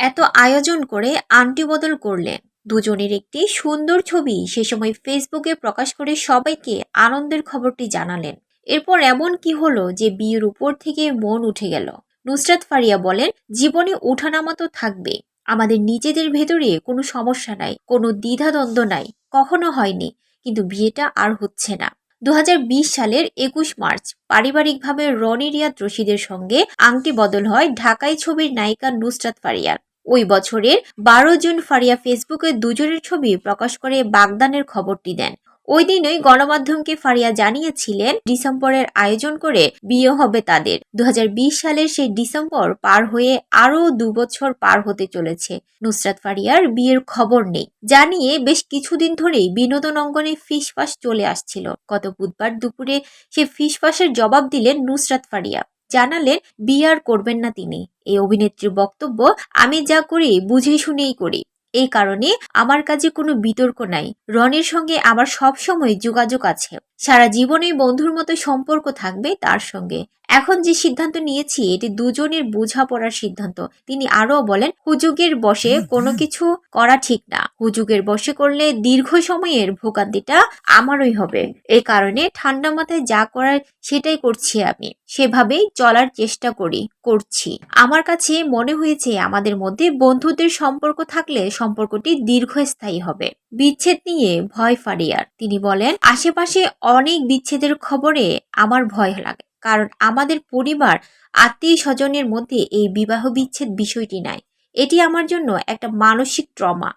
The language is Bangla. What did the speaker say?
এত আয়োজন করে আন্টি বদল করলেন দুজনের একটি সুন্দর ছবি সে সময় ফেসবুকে প্রকাশ করে সবাইকে আনন্দের খবরটি জানালেন। এরপর এমন কি হলো যে বিয়ের উপর থেকে মন উঠে গেল। নুসরাত ফারিয়া বলেন, জীবনে ওঠানামা তো থাকবে। আমাদের নিজেদের ভেতরে কোনো সমস্যা নাই, কোনো দ্বিধাদ্বন্দ্ব নাই, কখনো হয়নি। কিন্তু বিয়েটা আর হচ্ছে না। দু হাজার বিশ সালের একুশ মার্চ, পারিবারিকভাবে রনি রিয়াদ রশিদের সঙ্গে আংটি বদল হয় ঢাকাই ছবির নায়িকা নুসরাত ফারিয়ার। ওই বছরের বারো জুন ফারিয়া ফেসবুকে দুজনের ছবি প্রকাশ করে বাগদানের খবরটি দেন। ওই দিনই গণমাধ্যমকে ফারিয়া জানিয়েছিলেন, ডিসেম্বরের আয়োজন করে বিয়ে হবে তাদের। দু হাজার বিশ সালের সেই ডিসেম্বর পার হয়ে আরও দু বছর পার হতে চলেছে। নুসরাত ফারিয়ার বিয়ের খবর নেই। জানিয়ে বেশ কিছুদিন ধরেই বিনোদন অঙ্গনে ফিসফাস চলে আসছিল। গত বুধবার দুপুরে সে ফিসফাসের জবাব দিলেন নুসরাত ফারিয়া। জানালেন বিয়ার করবেন না তিনি। এই অভিনেত্রীর বক্তব্য আমি যা করি, বুঝে শুনেই করি। এই কারণে আমার কাছে কোনো বিতর্ক নাই। রনির সঙ্গে আমার সবসময় যোগাযোগ আছে। সারা জীবনেই বন্ধুর মতো সম্পর্ক থাকবে তার সঙ্গে। এখন যে সিদ্ধান্ত নিয়েছি এটি দুজনের বোঝাপড়ার সিদ্ধান্ত। তিনি আরও বলেন হুজুগের বসে কোনো কিছু করা ঠিক না। হুজুগের বসে করলে দীর্ঘ সময়ের ভোগান্তিটা আমারই হবে। এই কারণে ঠান্ডা মাথায় যা করার সেটাই করছি আমি। সেভাবেই চলার চেষ্টা করি করছি। আমার কাছে মনে হয়েছে আমাদের মধ্যে বন্ধুদের সম্পর্ক থাকলে সম্পর্কটি দীর্ঘস্থায়ী হবে। বিচ্ছেদ নিয়ে ভয় ফারিয়ার তিনি বলেন আশেপাশে অনেক বিচ্ছেদের খবরে আমার ভয় লাগে। কারণ আমাদের পরিবার আত্মীয় স্বজনের মধ্যে এই বিবাহ বিচ্ছেদ বিষয়টি নাই। এটি আমার জন্য একটা মানসিক ট্রমা।